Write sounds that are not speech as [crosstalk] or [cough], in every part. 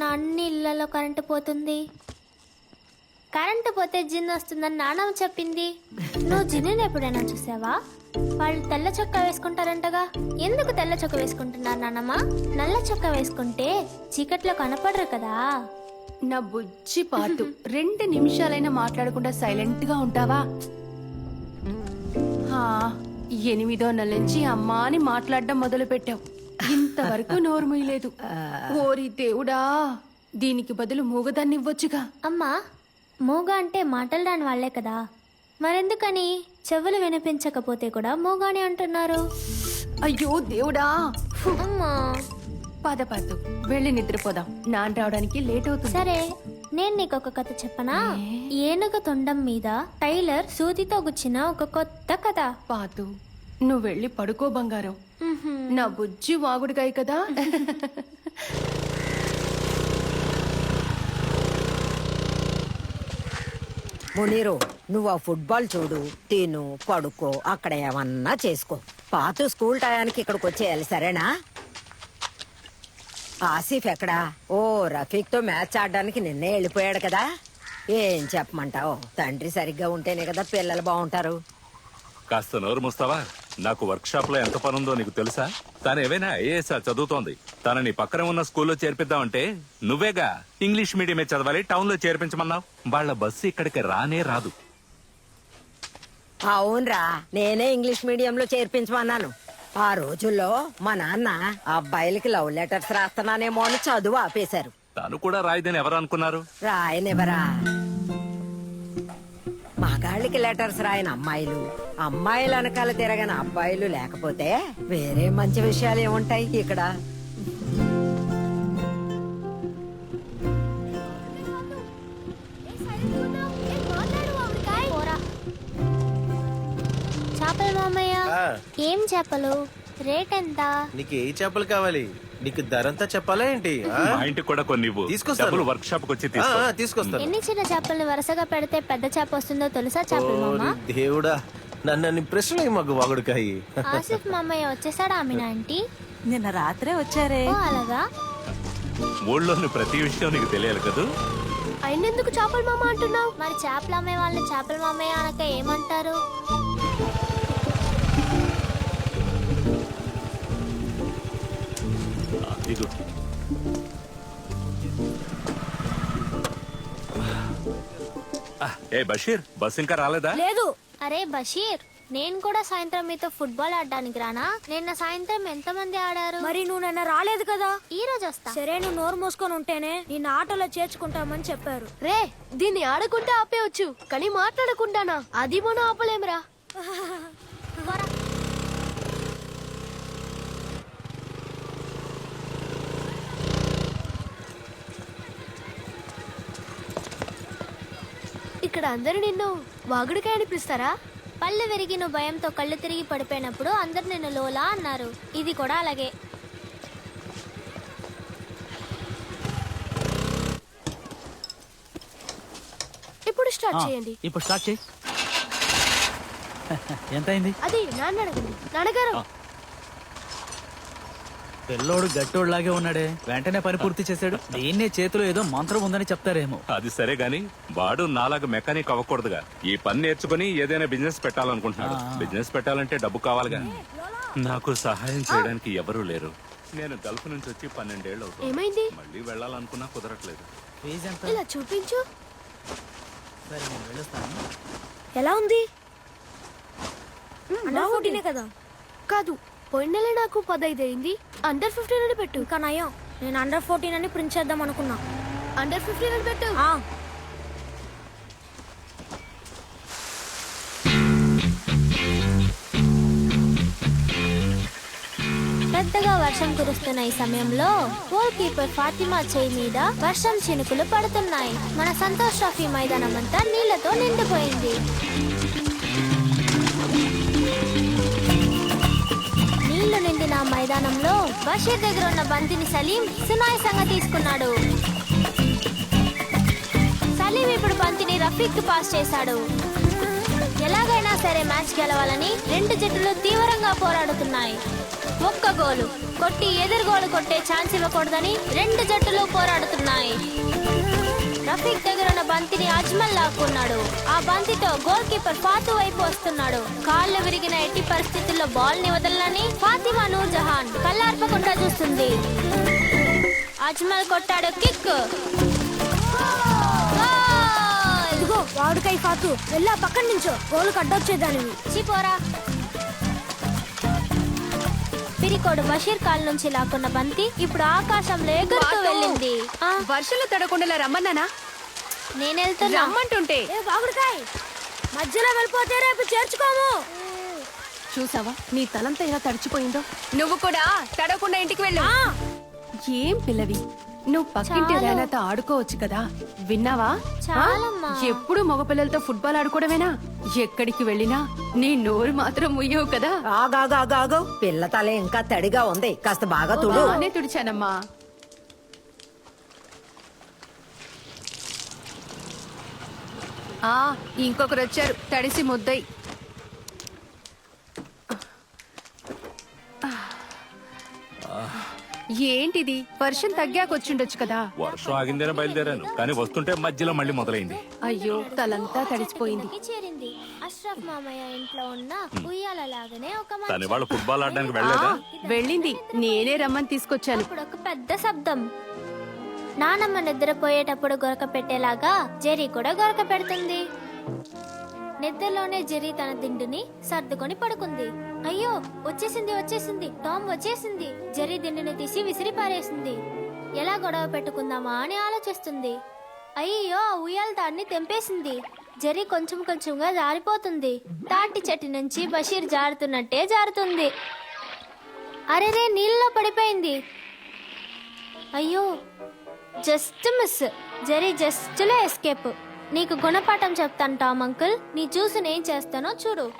నా అన్ని ఇళ్ళలో కరెంటు పోతుంది. కరెంటు పోతే జిన్ వస్తుందని నానమ్మ చెప్పింది. నువ్వు జిన్నుని ఎప్పుడైనా చూసావా? వాళ్ళు తెల్ల చొక్కా వేసుకుంటారంటగా. ఎందుకు తెల్ల చొక్కా వేసుకుంటున్నారు నానమ్మ? నల్ల చొక్కా వేసుకుంటే చీకట్లో కనపడరు కదా. నా బుజ్జి పాటు రెండు నిమిషాలైనా మాట్లాడకుండా సైలెంట్గా ఉంటావా ఎనిమిదో నెల నుంచి అమ్మా అని మాట్లాడడం మొదలు పెట్టావు ఇంతవరకు నోరు మూయలేదు ఓరి దేవుడా దీనికి బదులు మూగదాన్ని ఇవ్వొచ్చుగా అమ్మా మూగ అంటే మాటలు రాని వాళ్ళే కదా. మరెందుకని చెవులు వినిపించకపోతే కూడా మూగాని అంటున్నారు. అయ్యో దేవుడా. ఫు, అమ్మా. పద పద్దు వెళ్ళి నిద్రపోదాం. నాన్న రావడానికి లేట్ అవుతుంది. సరే నేను నీకు ఒక కథ చెప్పనా? ఏనుగ తొండం మీద టైలర్ సూదితో గుచ్చిన ఒక కొత్త కథ. పాతు నువ్వు వెళ్ళి పడుకో బంగారం. నా బుజ్జి వాగుడుగాయి కదా. మునీరు నువ్వు ఆ ఫుట్బాల్ చూడు తిను పడుకో అక్కడ ఏమన్నా చేసుకో. పాతు స్కూల్ టయానికి ఇక్కడికి వచ్చేయాలి సరేనా? ఆసిఫ్ ఎక్కడా? ఓ రఫీక్తో మ్యాచ్ ఆడడానికి నిన్నే వెళ్ళిపోయాడు కదా. ఏం చెప్పమంటావు? తండ్రి సరిగ్గా ఉంటేనే కదా పిల్లలు బాగుంటారు. కాస్త నోరు మూస్తావా? నాకు వర్క్ షాప్లో ఎంత పనుందో నీకు తెలుసా? తను ఏవైనా ఐఏఎస్ చదువుతోంది. తనని పక్కన ఉన్న స్కూల్లో చేర్పిద్దామంటే నువ్వేగా ఇంగ్లీష్ మీడియమే చదవాలి టౌన్లో చేర్పించమన్నావు? వాళ్ళ బస్సు ఇక్కడికి రానే రాదు. అవునరా నేనే ఇంగ్లీష్ మీడియంలో చేర్పించమన్నాను. ఆ రోజుల్లో మా నాన్న అబ్బాయిలకి లవ్ లెటర్స్ రాస్తున్నానేమో అని చదువు ఆపేశారు. తను కూడా రాయిదని ఎవరు అనుకున్నారు? రాయనివరా మగాళ్ళకి లెటర్స్ రాయని అమ్మాయిలు అమ్మాయిల వెనకాల తిరగని అబ్బాయిలు లేకపోతే వేరే మంచి విషయాలు ఏముంటాయి ఇక్కడ పోరా. చేపలు మామయ్య. ఏం చేపలు రేట్ ఎంత నీకు ఏ చేపలు కావాలి నీకు ధరంతా చెప్పాలా ఏంటి? ఆ? మా ఇంటికి కూడా కొన్ని ఇవ్వు. తీసుకొస్తాను. డబ్బులు వర్క్ షాప్ వచ్చి ఆ, తీసుకో. ఆ, తీసుకొస్తాను. ఎన్ని చిన్న చేపల్ని వరుసగా పెడితే పెద్ద చేప వస్తుందో తెలుసా చేపలు మామ? ఓరి దేవుడా నన్ను ప్రశ్నలు మాకు వాగుడుకాయి? ఆసిఫ్ మామయ్య వచ్చేసాడా ఆమెన ఆంటీ? నిన్న రాత్రే వచ్చారే. ఓ అలాగా? ఊళ్ళోని ప్రతి విషయం నీకు తెలియాలి కదూ? అయినెందుకు చేపల మామ అంటున్నావు? మరి చేపలు అమ్మే వాళ్ళని చేపల మామయ్య అనక ఏమంటారు? ఆ, ఏ బషీర్ బస్ ఇంకా రాలేదా? లేదు. అరే బషీర్ నేను కూడా సాయంత్రం మీతో ఫుట్బాల్ ఆడడానికి రానా? నిన్న సాయంత్రం ఎంత మంది ఆడారు? మరి నువ్వు నిన్న రాలేదు కదా? ఈ రోజు వస్తా. సరే నువ్వు నోరు మూసుకొని ఉంటేనే నిన్న ఆటోలో చేర్చుకుంటామని చెప్పారు. రే దీన్ని ఆడకుండా ఆపేయచ్చు కానీ మాట్లాడకుండానా? అది మనం ఆపలేమురా. [laughs] ఇక్కడ అందరూ నిన్ను వాగుడికాయ అనిపిస్తారా పళ్ళు విరిగి నువ్వు భయంతో కళ్ళు తిరిగి పడిపోయినప్పుడు అందరు నిన్ను లోలా అన్నారు. ఇది కూడా అలాగే. ఇప్పుడు స్టార్ట్ చేయండి. ఇప్పుడు స్టార్ట్ చేయి. [laughs] ఎంతైంది? అది నాన్న అడగండి. నాన్నగారు. పిల్లోడు గట్టోడులాగే ఉన్నాడే. వెంటనే పని పూర్తి చేశాడు. దీన్నే చేతిలో ఏదో మంత్రం ఉందని చెప్తారేమో. అది సరే గాని వాడు నాలాగా మెకానిక్ అవ్వకూడదుగా. ఈ పని నేర్చుకుని ఏదైనా బిజినెస్ పెట్టాలనుకుంటున్నాడు. బిజినెస్ పెట్టాలంటే డబ్బు కావాలిగా. నాకు సహాయం చేయడానికి ఎవరూ లేరు. నేను గల్ఫ్ నుంచి వచ్చి పన్నెండేళ్ళు అవుతుంది. ఏమైంది? మళ్ళీ వెళ్ళాలనుకున్నా కుదరట్లేదు. ఇలా చూపించు. ఎలా ఉంది? కదా. కాదు పోయిన నెల నాకు పదైదు అయింది. అండర్ ఫిఫ్టీన్ అని పెట్టు. ఇంకా నయం. నేను అండర్ ఫోర్టీన్ అని ప్రింట్ చేద్దాం అనుకున్నా. అండర్ ఫిఫ్టీన్ అని పెట్టు. ఆ, పెద్దగా వర్షం కురుస్తున్న ఈ సమయంలో గోల్ కీపర్ ఫాతిమా చేయి మీద వర్షం చినుకులు పడుతున్నాయి. మన సంతోష్ ట్రోఫీ మైదానం అంతా నీళ్ళతో నిండిపోయింది. నీళ్ళు నిండిన మైదానంలో బషీర్ దగ్గర ఉన్న బంతిని సలీం సునాయసంగా తీసుకున్నాడు. సలీం ఇప్పుడు బంతిని రఫీక్ పాస్ చేశాడు. ఎలాగైనా సరే మ్యాచ్ గెలవాలని రెండు జట్లు తీవ్రంగా పోరాడుతున్నాయి. ఒక్క గోలు కొట్టి ఎదురు గోలు కొట్టే ఛాన్స్ ఇవ్వకూడదని రెండు జట్టులు పోరాడుతున్నాయి. బంతిని అజ్మల్ లాక్కున్నాడు. ఆ బంతితో గోల్ కీపర్ ఫాతు వైపు వస్తున్నాడు. కాళ్ళు విరిగిన ఎట్టి పరిస్థితుల్లో బాల్ని వదలని ఫాతిమా నూర్ జహాన్ కళ్ళార్పకుండా చూస్తుంది. అజ్మల్ కొట్టాడు కిక్. ఇదిగో వాడుకై ఫాతు వెళ్ళా పక్కన నుంచో గోలు కడ్డొచ్చేదానివి చిపోరా పిరికోడు బషీర్ కాల్ నుంచి లాక్కున్న బంతి ఇప్పుడు ఆకాశంలో ఎగురుతూ వెళ్ళింది. ఆ, వర్షంలో తడకుండా రమ్మన్నానా? నేను వెళ్తున్నా రమ్మంటుంటే. ఏ మధ్యలో వెళ్ళిపోతే రేపు చేర్చుకోము. చూసావా? నీ తలంతా ఎలా తడిచిపోయిందో? నువ్వు కూడా తడవకుండా ఇంటికి వెళ్ళు. ఏం పిల్లవి? నువ్వు పక్కింటి చాలు. రేనాతో ఆడుకోవచ్చు కదా. విన్నావా? చాలమ్మా. ఎప్పుడు మగపిల్లలతో ఫుట్బాల్ ఆడుకోవడమేనా? ఎక్కడికి వెళ్ళినా నీ నోరు మాత్రం ముయ్యవు కదా. ఆగాగాగాగు. పిల్ల తల ఇంకా తడిగా ఉంది. కాస్త బాగా తుడు. బానే తుడిచానమ్మా. ఆ ఇంకొకరు వచ్చారు తడిసి ముద్దై. ఏంటిది? వర్షం తగ్గాక వచ్చిండొచ్చు కదా. వర్షం ఆగిందేనే బయలుదేరాను. కానీ వస్తుంటే మధ్యలో మళ్ళీ మొదలైంది. అయ్యో తలంతా తడిసిపోయింది. చేరింది. అష్రఫ్ మామయ్య ఇంట్లో ఉన్న ఉయ్యాల లాగానే ఒక మంచం. తను ఇవాళ ఫుట్బాల్ ఆడడానికి ఆ, వెళ్ళలేదా? వెళ్ళింది. నేనే రమ్మని తీసుకొచ్చాను. ఒక పెద్ద శబ్దం. నానమ్మ నిద్రపోయేటప్పుడు గొరక పెట్టేలాగా జెర్రీ కూడా గొరక పెడుతుంది. నిద్రలోనే జెర్రీ తన దిండుని సర్దుకొని పడుకుంది. అయ్యో వచ్చేసింది వచ్చేసింది టామ్ వచ్చేసింది. జెర్రీ దిండుని తీసి విసిరి పారేసింది. ఎలా గొడవ పెట్టుకుందామా అని ఆలోచిస్తుంది. అయ్యో ఆ ఉయ్యాల దాన్ని తెంపేసింది. జెర్రీ కొంచెం కొంచెంగా జారిపోతుంది. తాటి చెట్టు నుంచి బషీర్ జారుతున్నట్టే జారుతుంది. అరేరే నీళ్ళలో పడిపోయింది. అయ్యో జస్ట్ మిస్. జరీ జస్ట్లో ఎస్కేప్. నీకు గుణపాఠం చెప్తాను టామ్ అంకుల్. నీ చూసి నేను చేస్తానో చూడు.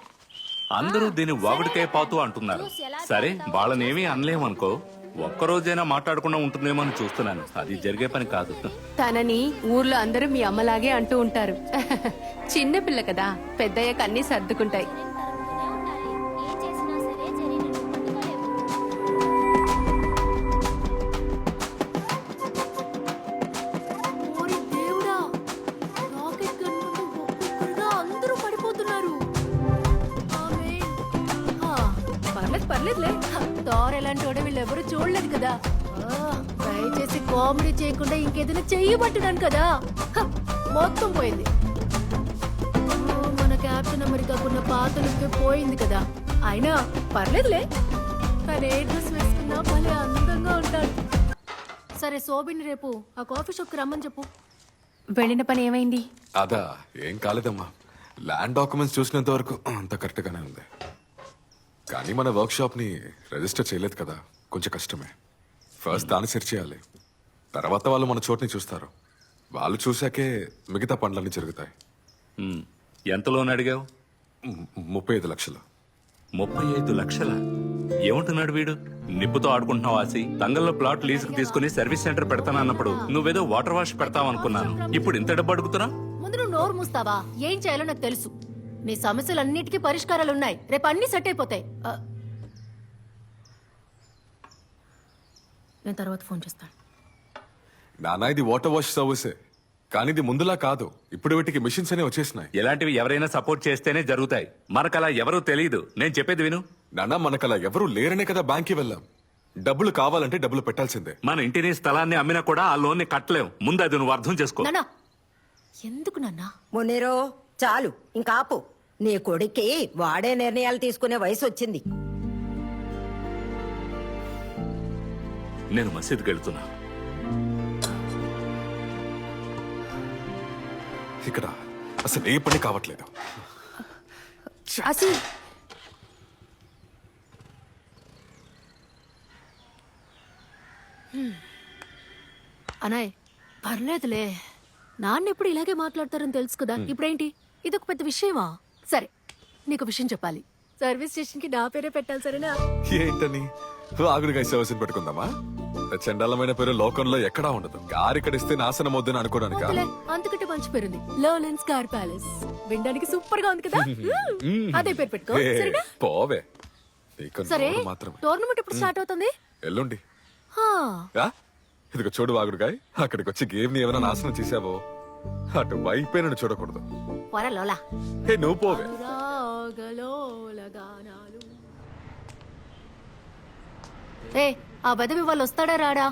అందరూ దీన్ని వాగుడికాయ పాతు అంటున్నారు. సరే వాళ్ళనేమీ అనలేమనుకో ఒక్కరోజైనా మాట్లాడకుండా ఉంటుందేమో అని చూస్తున్నాను. అది జరిగే పని కాదు. తనని ఊర్లో అందరూ మీ అమ్మలాగే అంటూ ఉంటారు. [laughs] చిన్న పిల్ల కదా పెద్దయ్యాక అన్ని సర్దుకుంటాయి. థార్ ఎలాంటి వాడు వీళ్ళెవరూ చూడలేదు కదా. దయచేసి కామెడీ చేయకుండా ఇంకేదైనా చెయ్యబట్టున్నాను కదా. మొత్తం పోయింది. మన క్యాప్టెన్ అమెరికాకున్న పాత లుక్కే పోయింది కదా. అయినా పర్లేదులే. తను ఏ డ్రెస్ వేసుకున్నా భలే అందంగా ఉంటాడు. సరే సోబిన్ రేపు ఆ కాఫీ షాప్కి రమ్మని చెప్పు. వెళ్ళిన పని ఏమైంది? అదా ఏం కాలేదమ్మా. ల్యాండ్ డాక్యుమెంట్స్ చూసినంత వరకు అంత కరెక్ట్ గానే ఉంది. కానీ మన వర్క్ షాప్ని రిజిస్టర్ చేయలేదు కదా. కొంచెం కష్టమే. ఫస్ట్ దాన్ని సెర్చ్ చేయాలి. తర్వాత వాళ్ళు మన చోటుని చూస్తారు. వాళ్ళు చూశాకే మిగతా పనులన్నీ జరుగుతాయి. ఉమ్, ఎంత లోన్ అడిగావు? ము- ముప్పై ఐదు లక్షలు. ముప్పై ఐదు లక్షల? ఏమంటున్నాడు వీడు? నిప్పుతో ఆడుకుంటున్నావు ఆసి. తంగల్లో ప్లాట్ లీజుకు తీసుకుని సర్వీస్ సెంటర్ పెడతానన్నప్పుడు నువ్వేదో వాటర్ వాష్ పెడతావనుకున్నాను. ఇప్పుడు ఇంత డబ్బు అడుగుతున్నా ముందు నువ్వు నోరు మూస్తావా? ఏం చేయాలో నాకు తెలుసు. నీ సమస్యలన్నిటికీ పరిష్కారాలు ఉన్నాయి రేపు అన్ని సెట్ అయిపోతాయి. ఆ. నేను తర్వాత ఫోన్ చేస్తాను. నానా ఇది వాటర్ వాష్ సర్వీసే. కానీ ఇది ముందులా కాదు. ఇప్పుడు వీటికి మిషన్స్ అనే వచ్చేసినాయి. ఇలాంటివి ఎవరైనా సపోర్ట్ చేస్తేనే జరుగుతాయి. మనకలా ఎవరూ తెలియదు నేను చెప్పేది విను. నానా మనకలా ఎవరు లేరనే కదా బ్యాంక్కి వెళ్ళాం. డబ్బులు కావాలంటే డబ్బులు పెట్టాల్సిందే. మన ఇంటిని స్థలాన్ని అమ్మినా కూడా ఆ లోన్ని కట్టలేం. ముందు అది నువ్వు అర్థం చేసుకో. నానా ఎందుకు నాన్నా? మునిరో చాలు. ఇంకా ఆపు. నీ కొడుక్కి వాడే నిర్ణయాలు తీసుకునే వయసు వచ్చింది నేను మసీద్కి వెళ్తున్నా. ఇక్కడ అసలు ఏ పని కావట్లేదు. అసి అనాయ్ పర్లేదులే. నాన్న ఎప్పుడు ఇలాగే మాట్లాడతారని తెలుసు కదా. ఇప్పుడేంటి? ఇది ఒక పెద్ద విషయమా? సరే నీకు విషయం చెప్పాలి. సర్వీస్ స్టేషన్కి నా పేరే పెట్టాలి సరేనా? ఏంటని? ఆగుడిగా సర్వీస్ పెట్టుకుందామా? చండాలమైన పేరు లోకంలో ఎక్కడా ఉండదు. కారు ఇక్కడ ఇస్తే నాశనం వద్దని అనుకోడానిక వద్దులే, అంతకంటే మంచి పేరుంది లోలెన్స్ కార్ ప్యాలెస్ వినడానికి సూపర్గా ఉంది కదా? [laughs] అదే పేరు పెట్టుకో సరేనా? పోవే. సరే మాత్రమే. టోర్నమెంట్ ఎప్పుడు స్టార్ట్ అవుతుంది? ఎల్లుండి. హా, ఆ? ఇదిగో చూడు వాగుడుకాయ్ అక్కడికి వచ్చి గేమ్ని ఏమైనా నాశనం చేసావో? అటు వైపే నన్ను చూడకూడదు. పోరా లోలా. హే నువ్వు పోవే. ఏ ఆ బదవి వాళ్ళు వస్తాడా రాడా?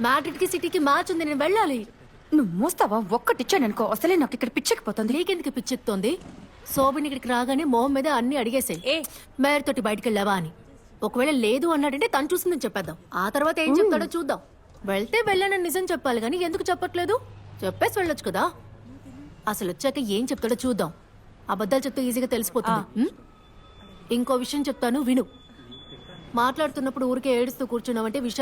మ్యాట్రిక్కి సిటీకి మ్యాచ్ ఉంది నేను వెళ్ళాలి. నువ్వు మోస్తావా? ఒక్కటిచ్చాననుకో అసలే నాకు ఇక్కడ పిచ్చెక్కిపోతుంది. నీకెందుకు పిచ్చెత్తోంది శోభిని ఇక్కడికి రాగానే మొహం మీద అన్ని అడిగేసాయి ఏ? మేర తోటి బయటికి వెళ్ళావా అని. ఒకవేళ లేదు అన్నాడంటే తను చూసిందని చెప్పేద్దాం. ఆ తర్వాత ఏం చెప్తాడో చూద్దాం. వెళ్తే వెళ్ళానని నిజం చెప్పాలి కానీ ఎందుకు చెప్పట్లేదు? చెప్పేసి వెళ్ళొచ్చు కదా. అసలు వచ్చాక ఏం చెప్తాడో చూద్దాం. అబద్ధాలు చెప్తే ఈజీగా తెలిసిపోతుంది? ఇంకో విషయం చెప్తాను విను. మాట్లాడుతున్నప్పుడు ఊరికే ఏడుస్తూ కూర్చున్నావంటే విషయాలు